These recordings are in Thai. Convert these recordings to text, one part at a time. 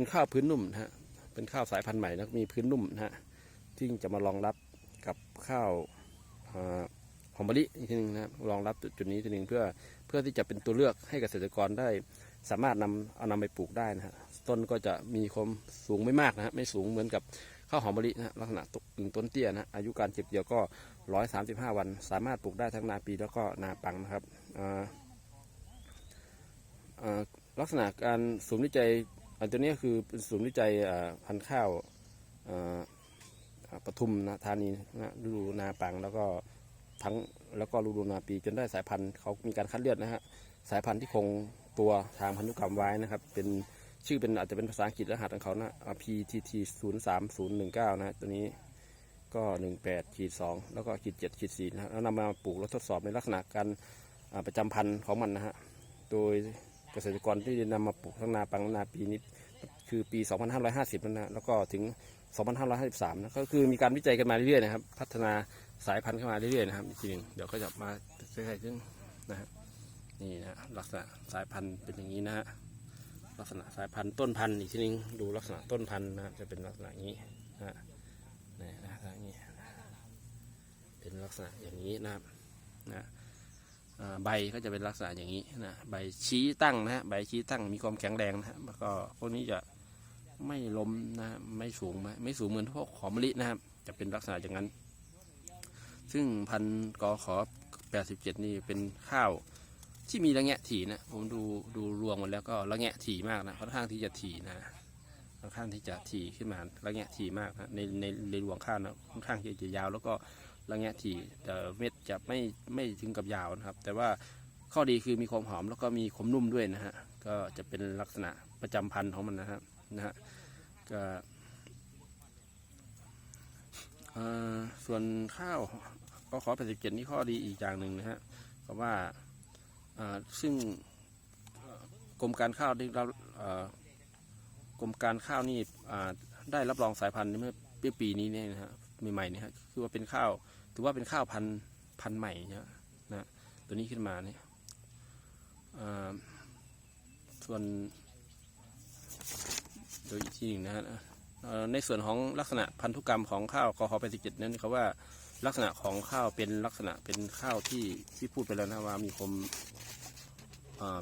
เจนข้าวพื้นนุ่มนะฮะเป็นข้าวสายพันธุ์ใหม่แล้วมีพื้นนุ่มนะฮะที่จะมารองรับกับข้าวหอมมะลิอีกทีนึงนะครับรองรับจุดนี้ทีนึงเพื่อเพื่อที่จะเป็นตัวเลือกให้เกษตรกรได้สามารถนำเอานำไปปลูกได้นะฮะต้นก็จะมีความสูงไม่มากนะฮะไม่สูงเหมือนกับข้าวหอมมะลินะลักษณะตกึงต้นเตี้ยนะฮะอายุการเก็บเกี่ยวก็ 135 วัน สามารถปลูกได้ทั้งนาปีแล้วก็นาปังนะครับลักษณะการศูนย์วิจัย อันตัวนี้คือเป็นศูนย์วิจัยพันธุ์ข้าวปทุมนะธานีนะฤดูนาปังแล้วก็ทั้งแล้วก็ฤดูนาปีจนได้สายพันธุ์เขามีการคัดเลือกนะฮะสายพันธุ์ที่คงตัวทางพันธุกรรมไว้นะครับ เป็นชื่อเป็นอาจจะเป็นภาษาอังกฤษรหัสของเขานะอ่า PTT 0 3 0 1 9 นะตัวนี้ก็หนึ่งแปดขีดสองแล้วก็ขีดเจ็ดขีดสี่นะแล้วนำมาปลูกแล้วทดสอบในลักษณะการประจำพันธุ์ของมันนะฮะโดย เกษตรกรที่นำมาปลูกทั้งนาปังนาปีนี้คือปี 2550นั่นนะแล้วก็ถึง 2553นะก็คือมีการวิจัยกันมาเรื่อยๆนะครับ พัฒนาสายพันธุ์เข้ามาเรื่อยๆนะครับจริงเดี๋ยวก็จะมาใกล้ๆซึ่งนะฮะนี่นะลักษณะสายพันธุ์เป็นอย่างนี้นะฮะลักษณะสายพันธุ์ต้นพันธุ์อีกทีนึงดูลักษณะต้นพันธุ์นะครับจะเป็นลักษณะนี้นะฮะนี่นะอย่างนี้เป็นลักษณะอย่างนี้นะครับนะ ใบก็จะเป็นลักษณะอย่างนี้นะใบชี้ตั้งนะฮะใบชี้ตั้งมีความแข็งแรงนะฮะแล้วก็พวกนี้จะไม่ล้มนะไม่สูงไม่ไม่สูงเหมือนพวกหอมมะลินะครับ จะเป็นลักษณะอย่างนั้น ซึ่งพันกอขอ 87 นี่เป็นข้าวที่มีระแงะถี่นะผมดูดูรวงหมดแล้วก็ระแงะถี่มากนะค่อนข้างที่จะถี่นะค่อนข้างที่จะถี่ขึ้นมาระแงะถี่มากนะในในในรวงข้าวนะค่อนข้างที่จะยาวแล้วก็ ระแงะถี่แต่เม็ดจะไม่ไม่ถึงกับยาวนะครับ แต่ว่าข้อดีคือมีความหอมแล้วก็มีขมนุ่มด้วยนะฮะก็จะเป็นลักษณะประจำพันธุ์ของมันนะครับนะฮะก็ส่วนข้าวก็ขอแปดสิเจ็ดนี่ข้อดีอีกอย่างหนึ่งนะฮะก็ว่าอ่าซึ่งกรมการข้าวได้รับกรมการข้าวนี่ได้รับรองสายพันธุ์เมื่อปีนี้เนี่ยนะฮะ ใหม่ๆนี่ฮะคือว่าเป็นข้าวถือว่าเป็นข้าวพันพันใหม่เนะนะตัวนี้ขึ้นมาเนี่ยส่วนโดยอีกทีหนึ่งนะฮะในส่วนของลักษณะพันธุกรรมของข้าวกอฮอ87นั้นเขาว่าลักษณะของข้าวเป็นลักษณะเป็นข้าวที่ที่พูดไปแล้วนะว่ามีความ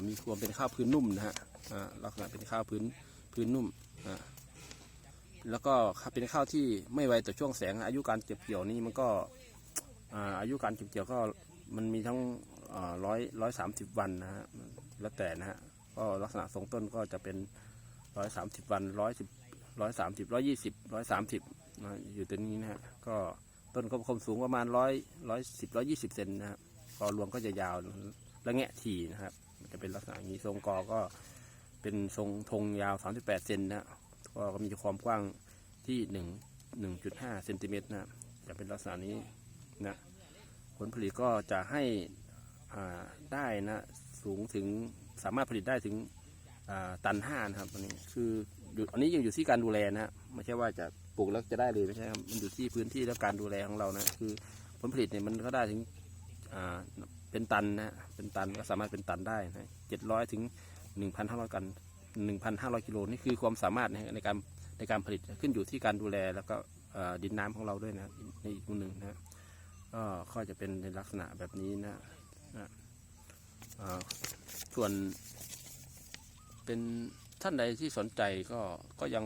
มีความเป็นข้าวพื้นนุ่มนะฮะลักษณะเป็นข้าวพื้นพื้นนุ่มอ่า แล้วก็เป็นข้าวที่ไม่ไวต่อช่วงแสง อายุการเก็บเกี่ยวนี่มันก็อาอายุการเก็บเกี่ยวก็มันมีทั้งร้อยร้อยสามสิบวันนะฮะแล้วแต่นะฮะก็ลักษณะทรงต้นก็จะเป็นร้อยสามสิบวันร้อยสิบร้อยสามสิบร้อยยี่สิบร้อยสามสิบอยู่ตัวนี้นะฮะก็ต้นก็ความสูงประมาณร้อยร้อยสิบร้อยยี่สิบเซนนะฮะกอรวงก็จะยาวและแงะถี่นะครับ จะเป็นลักษณะนี้ทรงกอก็เป็นทรงธงยาว38เซนนะ ก็มีความกว้างที่1 1.5เซนติเมตรนะจะเป็นลักษณะนี้นะผลผลิตก็จะให้ได้นะสูงถึงสามารถผลิตได้ถึงตันห้านะครับอันนี้คืออยู่อันนี้ยังอยู่ที่การดูแลนะฮะไม่ใช่ว่าจะปลูกแล้วจะได้เลยไม่ใช่ครับมันอยู่ที่พื้นที่และการดูแลของเรานะคือผลผลิตเนี่ยมันก็ได้ถึงเป็นตันนะเป็นตันก็สามารถเป็นตันได้นะเจ็ดร้อยถึง1,500กัน 1,500 กิโลนี่คือความสามารถในการในการผลิตขึ้นอยู่ที่การดูแลแล้วก็ดินน้ำของเราด้วยนะในอีกมุมหนึ่งนะก็ก็จะเป็นในลักษณะแบบนี้นะนะส่วนเป็นท่านใดที่สนใจก็ก็ยัง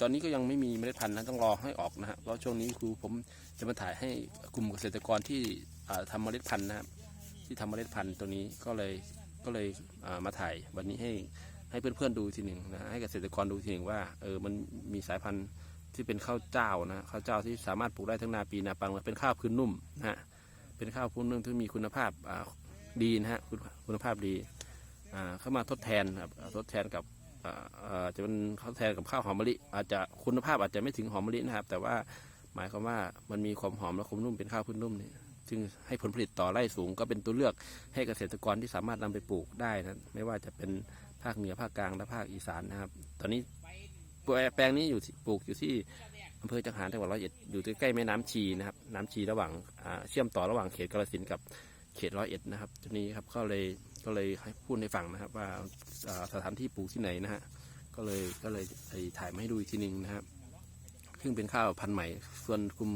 ตอนนี้ก็ยังไม่มีเมล็ดพันธุ์นะต้องรอให้ออกนะฮะเพราะช่วงนี้คือผมจะมาถ่ายให้กลุ่มเกษตรกรที่ทำเมล็ดพันธุ์นะครับที่ทำเมล็ดพันธุ์ตัวนี้ก็เลยก็เลยมาถ่ายวันนี้ให้ ให้เพื่อนๆดูทีหนึ่งนะให้เกษตรกรดูทีหนึ่งว่าเออมันมีสายพันธุ์ที่เป็นข้าวเจ้านะข้าวเจ้าที่สามารถปลูกได้ทั้งนาปีนาปังเป็นข้าวพื้นนุ่มนะฮะเป็นข้าวพื้นนุ่มที่มีคุณภาพดีนะฮะคุณคุณภาพดีอ่าเข้ามาทดแทนครับทดแทนกับอ่าอ่าจะเป็นทดแทนกับข้าวหอมมะลิอาจจะคุณภาพอาจจะไม่ถึงหอมมะลินะครับ แต่ว่าหมายความว่ามันมีความหอมและความนุ่มเป็นข้าวพื้นนุ่มนี่ซึ่งให้ผลผลิตต่อไร่สูงก็เป็นตัวเลือกให้เกษตรกรที่สามารถนำไปปลูกได้นะไม่ว่าจะเป็นาคเหนือภาคกลางและภาคอีสานนะครับ ตอนนี้แปลงนี้อยู่ปลูกอยู่ที่อำเภอจังหารจังหวัดร้อยเอ็ดอยู่ใกล้แม่น้ำชีนะครับ น้ำชีระหว่างเชื่อมต่อระหว่างเขตกาฬสินกับเขตร้อยเอ็ดนะครับทีนี้ครับก็เลยก็เลยให้พูดให้ฟังนะครับ ว่าสถานที่ปลูกที่ไหนนะฮะก็เลยก็เลยถ่ายมาให้ดูอีกทีหนึงนะครับซึ่งเป็นข้าวพันธุ์ใหม่ ส่วนกลุ่ม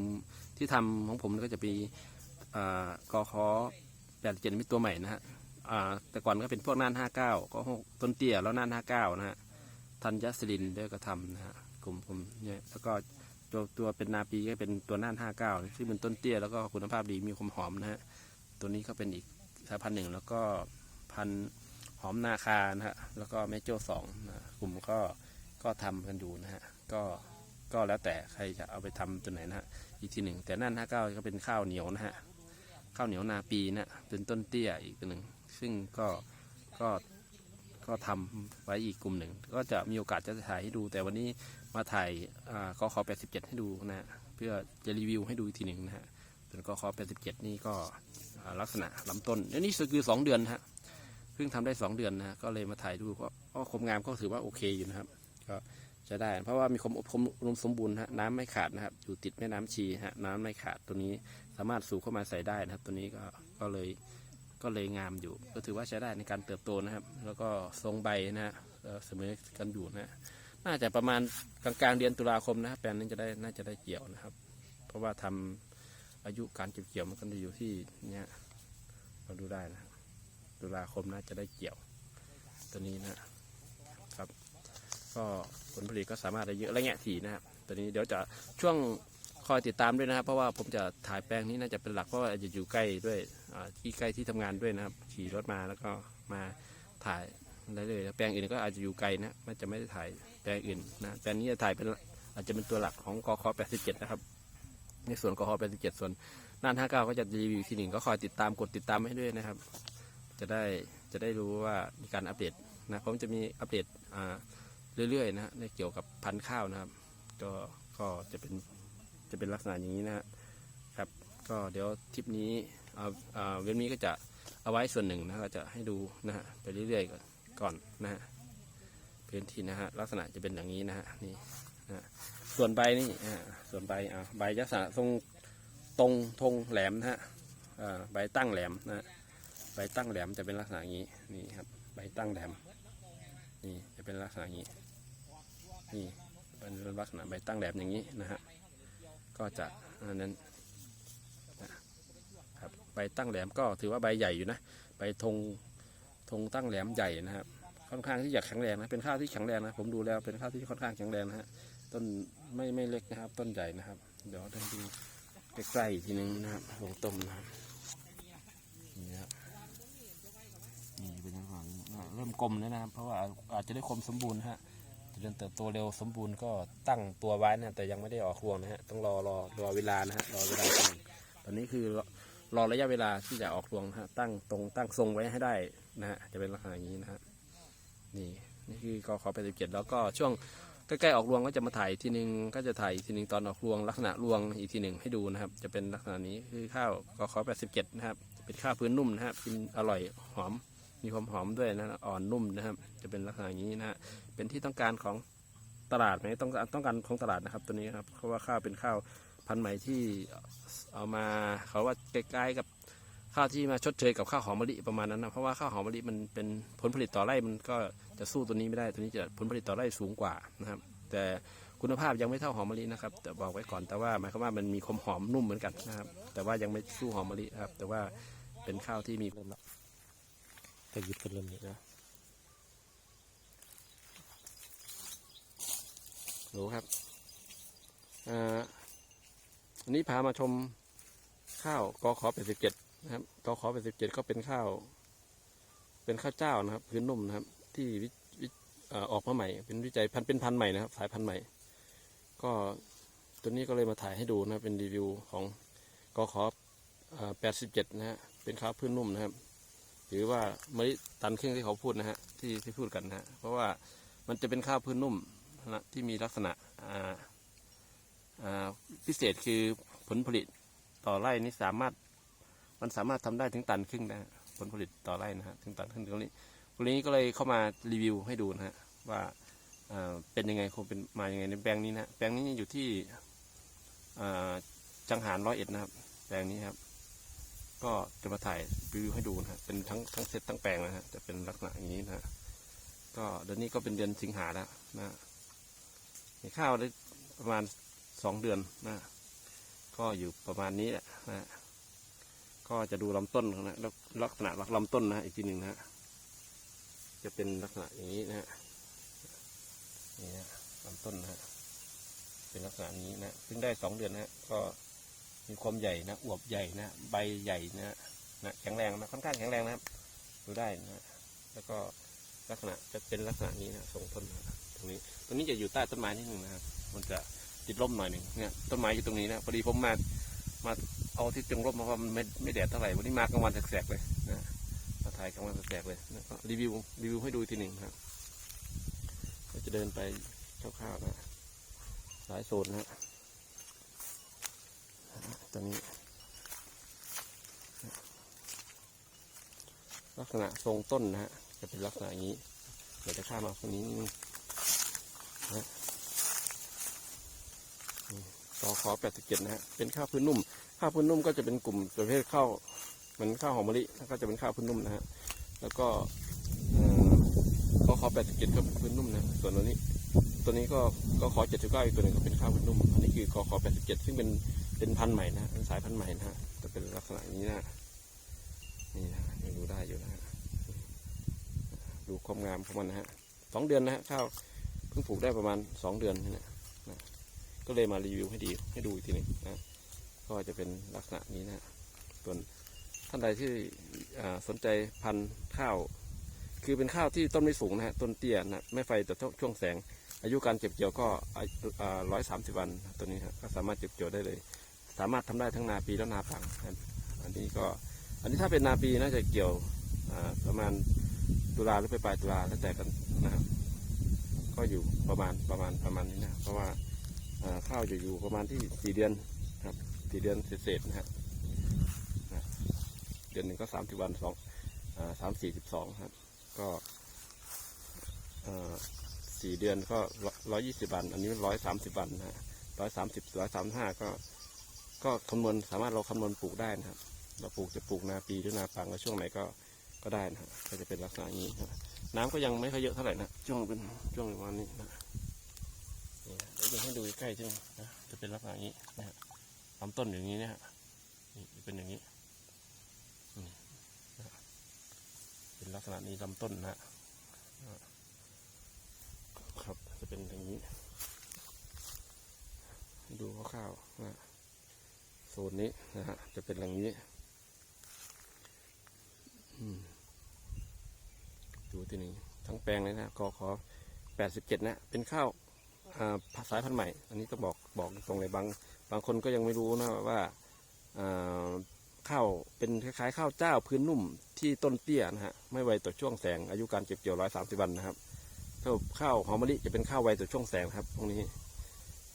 ที่ทำของผมก็จะมีกอคอแปดเจ็ดมีตัวใหม่นะฮะ อ่าแต่ก่อนก็เป็นพวกน่านห้าเก้าก็หกต้นเตี้ยแล้วน่านห้าเก้านะฮะธัญสลินด้วยก็ทำนะฮะกลุ่มกลุ่มเนี่ยแล้วก็ตัวตัวเป็นนาปีก็เป็นตัวน่านห้าเก้าที่เป็นต้นเตี้ยแล้วก็คุณภาพดีมีความหอมนะฮะตัวนี้ก็เป็นอีกสายพันธุ์หนึ่งแล้วก็พันธุ์หอมนาคานะฮะแล้วก็แม่โจ้สองนะกลุ่มก็ก็ทำกันอยู่นะฮะก็ก็แล้วแต่ใครจะเอาไปทำตัวไหนนะฮะอีกทีหนึ่งแต่น่านห้าเก้าก็เป็นข้าวเหนียวนะฮะข้าวเหนียวนาปีนะเป็นต้นเตี้ยอีกตัวหนึ่ง ซึ่งก็ก็ก็ทำไว้อีกกลุ่มหนึ่ง ก็จะมีโอกาสจะถ่ายให้ดู แต่วันนี้มาถ่ายอ่ากขอ87 ให้ดูนะฮะเพื่อจะรีวิวให้ดูอีกทีหนึ่งนะฮะเป็นกขอ87 นี่ก็ลักษณะลำต้นนนี้คือ2เดือนฮะเพิ่งทำได้ 2 เดือนนะก็เลยมาถ่ายดูก็คมงามก็ถือว่าโอเคอยู่นะครับ ก็จะได้ เพราะว่ามีความความอุดมสมบูรณ์ฮะน้ำไม่ขาดนะครับ อยู่ติดแม่น้ำชีฮะน้ำไม่ขาดตัวนี้สามารถสูบเข้ามาใส่ได้นะครับ ตัวนี้ก็ก็เลย ก็เลยงามอยู่ ก็ถือว่าใช้ได้ในการเติบโตนะครับ แล้วก็ทรงใบนะฮะเสมอกันอยู่นะฮะน่าจะประมาณกลางกลางเดือนตุลาคมนะครับแปลงนี้จะได้น่าจะได้เกี่ยวนะครับ เพราะว่าทำอายุการเก็บเกี่ยวมันก็จะอยู่ที่เนี่ยเราดูได้นะตุลาคมน่าจะได้เกี่ยว ตัวนี้นะครับ ก็ผลผลิตก็สามารถได้เยอะและแงะถี่นะครับตัวนี้เดี๋ยวจะช่วง คอยติดตามด้วยนะครับ เพราะว่าผมจะถ่ายแปลงนี้น่าจะเป็นหลักเพราะว่าจะอยู่ใกล้ด้วยที่ใกล้ที่ทำงานด้วยนะครับ ขี่รถมาแล้วก็มาถ่ายได้เลยแปลงอื่นก็อาจจะอยู่ไกลนะมันจะไม่ได้ถ่ายแปลงอื่นนะแปลงนี้จะถ่ายเป็นอาจจะเป็นตัวหลักของกค87 นะครับ ในส่วนกค87 ส่วนน่าน59 ก็จะรีวิวทีหนึ่งก็คอยติดตามกดติดตามให้ด้วยนะครับ จะได้จะได้รู้ว่ามีการอัปเดตนะผมจะมีอัปเดตเรื่อยๆนะฮะในเกี่ยวกับพันธุ์ข้าวนะครับ ก็ก็จะเป็น จะเป็นลักษณะอย่างนี้นะฮะครับ ก็เดี๋ยวทริปนี้เอาเอาเว็บนี้ก็จะเอาไว้ส่วนหนึ่งนะก็จะให้ดูนะฮะไปเรื่อยๆก่อนนะฮะพื้นที่นะฮะลักษณะจะเป็นอย่างนี้นะฮะนี่นะส่วนใบนี่ส่วนใบอ่าใบลักษณะทรงตรงทงแหลมนะฮะใบตั้งแหลมนะฮะใบตั้งแหลมจะเป็นลักษณะอย่างนี้นี่ครับใบตั้งแหลมนี่จะเป็นลักษณะอย่างนี้นี่เป็นลักษณะใบตั้งแหลมอย่างนี้นะฮะ ก็จะอันนั้นนะครับใบตั้งแหลมก็ถือว่าใบใหญ่อยู่นะใบธงธงตั้งแหลมใหญ่นะครับ ค่อนข้างที่จะแข็งแรงนะเป็นข้าวที่แข็งแรงนะผมดูแล้วเป็นข้าวที่ค่อนข้างแข็งแรงนะฮะต้นไม่ไม่เล็กนะครับ ต้นใหญ่นะครับ เดี๋ยวให้ดูใกล้ๆอีกทีนึงนะครับลงต้มนะครับนี่ครับนี่เป็นอย่างเริ่มกลมแล้วนะครับ เพราะว่าอาจจะได้คมสมบูรณ์ฮะ เจริญเติบโตเร็วสมบูรณ์ก็ตั้งตัวไว้นะแต่ยังไม่ได้ออกรวงนะฮะต้องรอรอรอเวลานะฮะรอเวลาตั้งตอนนี้คือรอระยะเวลาที่จะออกรวงฮะตั้งตรงตั้งทรงไว้ให้ได้นะฮะจะเป็นลักษณะอย่างนี้นะฮะนี่นี่คือกขอไปดสิบเจ็ดแล้วก็ช่วงใกล้ๆออกรวงก็จะมาถ่ายอีกทีหนึ่งก็จะถ่ายอีกทีหนึ่งตอนออกรวง ลักษณะรวงอีกทีหนึ่งให้ดูนะครับ จะเป็นลักษณะนี้คือข้าวกขอแปดสิบเจ็ดนะครับเป็นข้าวพื้นนุ่มนะครับกินอร่อยหอม มีความหอมด้วยนะอ่อนนุ่มนะครับ จะเป็นลักษณะอย่างนี้นะฮะเป็นที่ต้องการของตลาดไหมต้องต้องการของตลาดนะครับ ตัวนี้ครับเพราะว่าข้าวเป็นข้าวพันธุ์ใหม่ที่เอามาเขาว่าใกล้ๆกับข้าวที่มาชดเชยกับข้าวหอมมะลิประมาณนั้นนะเพราะว่าข้าวหอมมะลิมันเป็นผลผลิตต่อไร่มันก็จะสู้ตัวนี้ไม่ได้ตัวนี้จะผลผลิตต่อไร่สูงกว่านะครับ แต่คุณภาพยังไม่เท่าหอมมะลินะครับแต่บอกไว้ก่อนแต่ว่าหมายความว่ามันมีความหอมนุ่มเหมือนกันนะครับ แต่ว่ายังไม่สู้หอมมะลิครับ แต่ว่าเป็นข้าวที่มี เริ่มละแต่ยึดกันเริ่มนี้นะรู้ครับอันนี้พามาชมข้าวกอขอ87นะครับกอขอ87ก็เป็นข้าว เป็นข้าวเจ้านะครับ พื้นนุ่มนะครับ ที่วิวิอออกมาใหม่ เป็นวิจัยพันธุ์เป็นพันธุ์ใหม่นะครับ สายพันธุ์ใหม่ ก็ตัวนี้ก็เลยมาถ่ายให้ดูนะครับเป็นรีวิวของกอขอ87นะฮะเป็นข้าวพื้นนุ่มนะครับ หรือว่ามะลิตันครึ่งที่เขาพูดนะฮะที่ที่พูดกันนะฮะเพราะว่ามันจะเป็นข้าวพื้นนุ่มนะที่มีลักษณะพิเศษคือผลผลิตต่อไร่นี่สามารถมันสามารถทำได้ถึงตันครึ่งนะผลผลิตต่อไร่นะฮะถึงตันครึ่งตรงนี้ตรงนี้ก็เลยเข้ามารีวิวให้ดูนะฮะว่าเป็นยังไงคงเป็นมายังไงในแปลงนี้นะแปลงนี้อยู่ที่จังหารร้อยเอ็ดนะครับแปลงนี้ครับ ก็จะมาถ่ายรีวิวให้ดูนะเป็นทั้งทั้งเซตทั้งแปลงนะฮะจะเป็นลักษณะอย่างนี้นะก็เดือนนี้ก็เป็นเดือนสิงหาแล้วนะมีข้าวได้ประมาณสองเดือนนะก็อยู่ประมาณนี้แหละนะก็จะดูลำต้นนะแล้วลักษณะลำต้นนะอีกทีหนึ่งนะฮะจะเป็นลักษณะอย่างนี้นะฮะนี่นะลำต้นนะฮะเป็นลักษณะนี้นะเพิ่งได้สองเดือนนะฮะก็ มีความใหญ่นะอวบใหญ่นะใบใหญ่นะนะแข็งแรงนะค่อนข้างแข็งแรงนะครับดูได้นะแล้วก็ลักษณะจะเป็นลักษณะนี้นะทรงต้นนะตรงนี้ตรงนี้จะอยู่ใต้ต้นไม้นิดหนึ่งนะครับ มันจะติดร่มหน่อยหนึ่งเนี่ยต้นไม้อยู่ตรงนี้นะพอดีผมมามาเอาที่ตรงร่มมาว่ามันไม่ไม่แดดเท่าไหร่วันนี้มากลางวันแสกๆเลยนะมาถ่ายกลางวันแสกๆเลยนะรีวิวรีวิวให้ดูทีหนึ่งนะครับก็จะเดินไปคร่าวๆนะหลายโซนนะ ตอนนี้ ลักษณะทรงต้นนะฮะ จะเป็นลักษณะอย่างนี้ เดี๋ยวจะข้ามมาคนนี้นิดนึงนะฮะนี่ต่อขอ87นะฮะ เป็นข้าวพื้นนุ่ม ข้าวพื้นนุ่มก็จะเป็นกลุ่มประเภทข้าวเหมือนข้าวหอมมะลิแล้วก็จะเป็นข้าวพื้นนุ่มนะฮะ แล้วก็เอ่อก็ขอ87ก็เป็นพื้นนุ่มนะ ส่วนตัวนี้ ตัวนี้ก็ก็ขอ79อีกตัวหนึ่งก็เป็นข้าวพื้นนุ่ม อันนี้คือขอขอ87ซึ่งเป็น เป็นพันธุ์ใหม่นะเป็นสายพันธุ์ใหม่นะฮะจะเป็นลักษณะนี้นะนี่นะยังดูได้อยู่นะดูความงามของมันนะฮะสองเดือนนะฮะข้าวเพิ่งปลูกได้ประมาณสองเดือนนี่นะนะก็เลยมารีวิวให้ดีให้ดูอีกทีหนึ่งนะก็จะเป็นลักษณะนี้นะส่วนท่านใดที่สนใจพันธุ์ข้าว คือเป็นข้าวที่ต้นไม่สูงนะฮะต้นเตี้ยนะไม่ไฟแต่ช่วงแสงอายุการเก็บเกี่ยวก็ร้อยสามสิบวันตัวนี้ครับก็สามารถเก็บเกี่ยวได้เลย สามารถทำได้ทั้งนาปีและนาปังอันนี้ก็อันนี้ถ้าเป็นนาปีน่าจะเกี่ยวประมาณตุลาหรือไปปลายตุลาแล้วแต่กันนะครับก็อยู่ประมาณประมาณประมาณนี้นะเพราะว่าข้าวจะอยู่ประมาณที่สี่เดือนครับสี่เดือนเศษนะครับนะเดือนหนึ่งก็สามสิบวันสองสามสี่สิบสองครับ ก็สี่เดือนก็ร้อยยี่สิบวัน อันนี้ร้อยสามสิบวันนะร้อยสามสิบร้อยสามห้าก็ ก็คำนวณสามารถเราคำนวณปลูกได้นะครับ เราปลูกจะปลูกนาปีหรือนาปังก็ช่วงไหนก็ก็ได้นะฮะก็จะเป็นลักษณะอย่างนี้นะน้ำก็ยังไม่ค่อยเยอะเท่าไหร่นะช่วงเป็นช่วงประมาณนี้นะนี่นะเดี๋ยวจะให้ดูใกล้ๆใช่ไหมนะจะเป็นลักษณะอย่างนี้นะฮะลำต้นอย่างนี้นะฮะนี่เป็นอย่างนี้อืมนะฮะเป็นลักษณะนี้ลำต้นนะฮะครับจะเป็นอย่างนี้ให้ดูคร่าวๆนะโซ นนี้นะฮะจะเป็นอย่างนี้อืมดูที่หนึ่งทั้งแปลงเลยนะกอขอแปดสิบเจ็ดนะ เป็นข้าวาสายพันธุ์ใหม่ อันนี้ต้องบอกบอกตรงเลยบาง บางคนก็ยังไม่รู้นะว่าข้าวเป็นคล้ายๆข้าวเจ้าพื้นนุ่มที่ต้นเตี้ยนะฮะไม่ไวต่อช่วงแสงอายุการเก็บเกี่ยวร้อยสามสิบวันนะครับข้าวข้าวหอมมะลิจะเป็นข้าวไวต่อช่วงแสงครับ ตรงนี้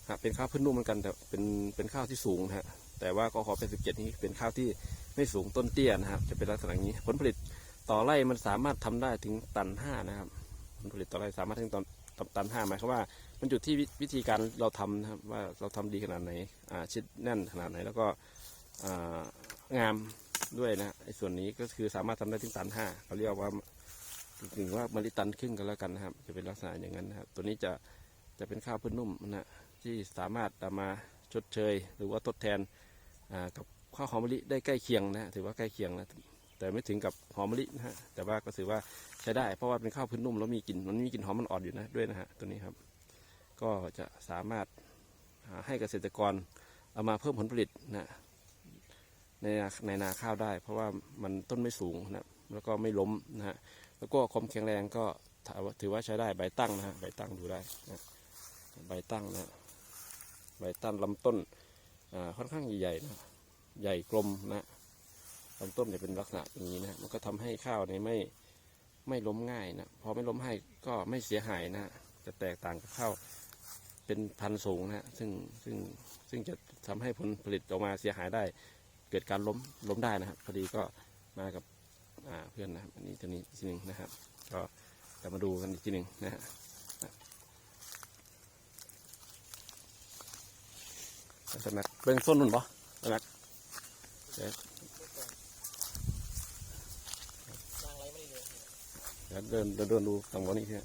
ครับเป็นข้าวพื้นนุ่มเหมือนกันแต่เป็นเป็นข้าวที่สูงนะฮะ แต่ว่าก็ขอเป็นสิบเจ็ดนี้เป็นข้าวที่ไม่สูงต้นเตี้ยนะครับ จะเป็นลักษณะนี้ ผลผลิตต่อไร่มันสามารถทำได้ถึงตันห้านะครับ ผลผลิตต่อไร่สามารถถึงตันตันห้าหมายความว่า มันอยู่ที่วิธีการเราทำนะครับว่าเราทำดีขนาดไหนอ่าชิดแน่นขนาดไหน แล้วก็องามด้วยนะไอ้ส่วนนี้ก็คือสามารถทำได้ถึงตันห้าเราเรียกว่าถึงว่ามะลิตันครึ่งกันแล้วกันนะครับ จะเป็นลักษณะอย่างนั้นนะครับ ตัวนี้จะจะเป็นข้าวพื้นนุ่มนะที่สามารถเอามาชดเชย หรือว่าทดแทน กับข้าวหอมมะลิได้ใกล้เคียงนะถือว่าใกล้เคียงนะแต่ไม่ถึงกับหอมมะลินะฮะแต่ว่าก็ถือว่าใช้ได้เพราะว่าเป็นข้าวพื้นนุ่มแล้วมีกลิ่นมันมีกลิ่นหอมมันอ่อนอยู่นะด้วยนะฮะตัวนี้ครับ ก็จะสามารถาให้เกษตรกรเอามาเพิ่มผลผลิตนะในนในนาข้าวได้ เพราะว่ามันต้นไม่สูงนะแล้วก็ไม่ล้มนะฮะแล้วก็ความแข็งแรงก็ถือว่าใช้ได้ใบตั้งนะฮะใบตั้งดูได้นะใบตั้งนะใบตั้นลำต้น ค่อนข้างใหญ่ๆนะใหญ่กลมนะลำต้นเนี่ยเป็นลักษณะอย่างนี้นะมันก็ทำให้ข้าวเนี่ยไม่ไม่ล้มง่ายนะพอไม่ล้มให้ก็ไม่เสียหายนะจะแตกต่างกับข้าวเป็นพันธุ์สูงนะซึ่งซึ่งซึ่งจะทำให้ผลผลิตออกมาเสียหายได้ เกิดการล้มล้มได้นะครับพอดีก็มากับเพื่อนนะครับอันนี้ตัวนี้อีกทีหนึ่งนะครับ ก็จะมาดูกันอีกทีหนึ่งนะฮะ สมัครเบิ่งส้นนุ่นปะสมัครเดี๋ยวเดี๋ยวเดินเดินเดินดูตรงนี้ที่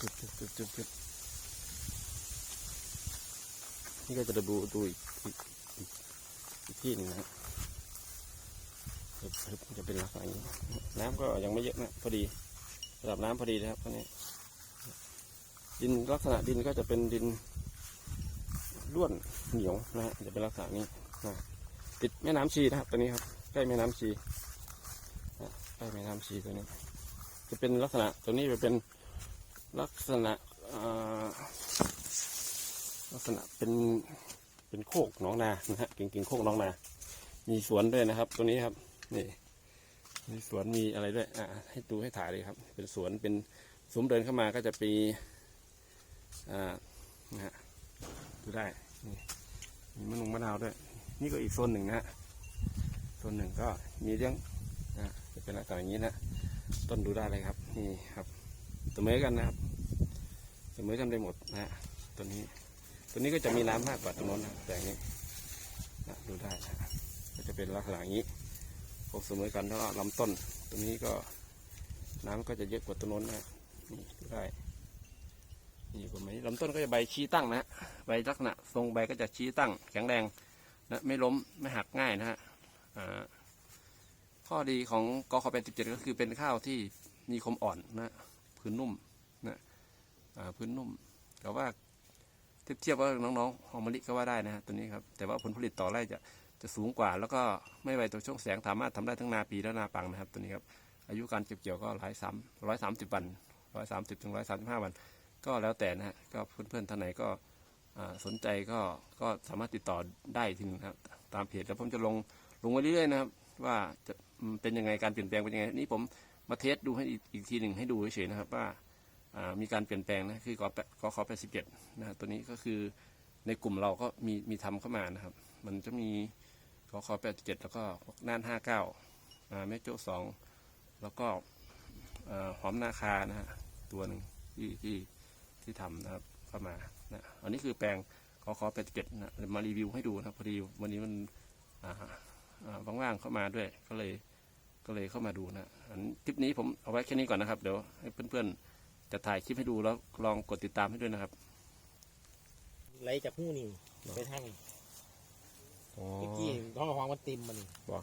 จุดจุดจุดจุดจุดนี่ก็จะดูดูอีกอีกที่หนึ่งนะฮึบจะเป็นลักษณะนี้ น้ำก็ยังไม่เยอะนะพอดีระดับน้ำพอดีนะครับตอนนี้ดินลักษณะดินก็จะเป็นดิน ร่วนเหนียวนะฮะจะเป็นลักษณะนี้นะติดแม่น้ำชีนะครับตัวนี้ครับใกล้แม่น้ำชีใกล้แม่น้ำชีตัวนี้ จะเป็นลักษณะตัวนี้จะเป็นลักษณะลักษณะเป็นเป็นโคกหนองนานะฮะกิ่งกิ่งโคกหนองนา มีสวนด้วยนะครับ ตัวนี้ครับนี่มีสวนมีอะไรด้วยอ่าให้ดูให้ถ่ายเลยครับ เป็นสวนเป็นซุ้มเดินเข้ามาก็จะปีอ่านะฮะ ดูได้นี่มีมะนงมะนาวด้วย นี่ก็อีกโซนหนึ่งนะฮะโซนหนึ่งก็มีเรื่องนะจะเป็นลักษณะอย่างนี้นะต้นดูได้เลยครับ นี่ครับเสมอกันนะครับเสมอกันได้หมดนะฮะตัวนี้ ตัวนี้ก็จะมีน้ำมากกว่าตัวโน้นนะแต่อย่างนี้นะดูได้นะก็จะเป็นลักษณะอย่างนี้พบเสมอกันแล้วลำต้น ตัวนี้ก็น้ำก็จะเยอะกว่าตัวโน้นนะนี่ดูได้ นี่กว่าไหมลำต้นก็จะใบชี้ตั้งนะฮะใบลักษณะทรงใบก็จะชี้ตั้ง แข็งแรงนะไม่ล้มไม่หักง่ายนะฮะข้อดีของกอขอเป็นสิบเจ็ดก็คือเป็นข้าวที่มีคมอ่อนนะพื้นนุ่มนะพื้นนุ่มแต่ว่าเทียบเทียบว่าน้องๆหอมมะลิก็ว่าได้นะฮะตัวนี้ครับแต่ว่าผลผลิตต่อไร่จะจะสูงกว่า แล้วก็ไม่ไวต่อช่วงแสงสามารถทำได้ทั้งนาปีและนาปังนะครับตัวนี้ครับอายุการเก็บเกี่ยวก็หลายสามร้อยสามสิบวันร้อยสามสิบถึงร้อยสามสิบห้าวัน ก็แล้วแต่นะฮะก็เพื่อนๆท่านไหนก็สนใจก็ก็สามารถติดต่อได้ทีนึงครับ ตามเพจแล้วผมจะลงลงไว้เรื่อยๆนะครับ ว่าจะเป็นยังไงการเปลี่ยนแปลงเป็นยังไงนี่ผมมาเทสดูให้อีกทีหนึ่งให้ดูเฉยๆนะครับว่ามีการเปลี่ยนแปลงนะคือกอแปดกอขอแปดสิบเจ็ดนะฮะตัวนี้ก็คือในกลุ่มเราก็มีมีทำเข้ามานะครับ มันจะมีกอขอแปดสิบเจ็ดแล้วก็น่านห้าเก้าแม่โจ้สองแล้วก็หอมนาคานะฮะตัวหนึ่งที่ที่ ที่ทำนะครับเข้ามานะอันนี้คือแปลงขอขอแปดเจ็ดนะมารีวิวให้ดูนะครับพอดีวันนี้มันอ่าอ่าว่างๆเข้ามาด้วยก็เลยก็เลยเข้ามาดูนะอันคลิปนี้ผมเอาไว้แค่นี้ก่อนนะครับ เดี๋ยวให้เพื่อนๆจะถ่ายคลิปให้ดูแล้วลองกดติดตามให้ด้วยนะครับไหลจากหูนี่ไปทางอ๋อเมื่อกี้ท้องฟองมันเต็มมันนี่บอก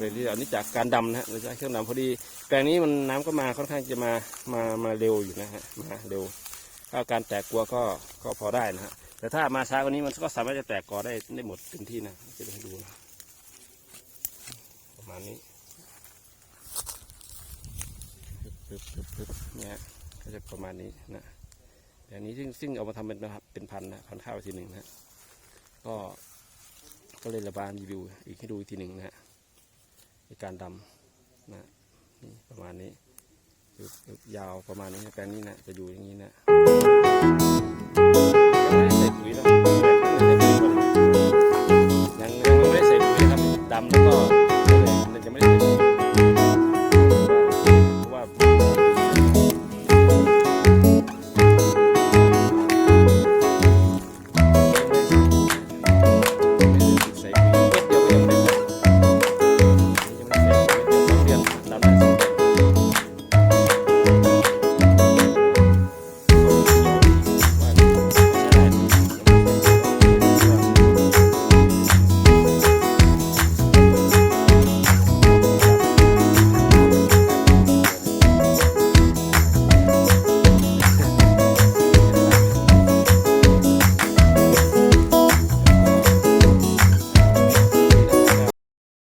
เรื่องนี้นอกจากการดำนะฮะเราใช้เครื่องดำพอดี แปลงนี้มันน้ำก็มาค่อนข้างจะมามามาเร็วอยู่นะฮะมาเร็วถ้าการแตกกลัวก็ก็พอได้นะฮะแต่ถ้ามาช้ากว่านี้มันก็สามารถจะแตกกอได้ได้หมดเต็มที่นะจะได้ดูนะประมาณนี้เนี่ยก็จะประมาณนี้นะแต่อันนี้ซึ่งซึ่งเอามาทำเป็นเป็นพันนะพันข้าวทีหนึ่งนะก็ก็เลยระบายรีวิวอีกให้ดูอีกทีหนึ่งนะฮะ ในการดำนะนี่ประมาณนี้ยาวประมาณนี้แปลงนี้นะจะอยู่อย่างนี้นะยังไม่ได้ใส่ปุ๋ยนะยังยังไม่ได้ใส่ปุ๋ยครับดำแล้วก็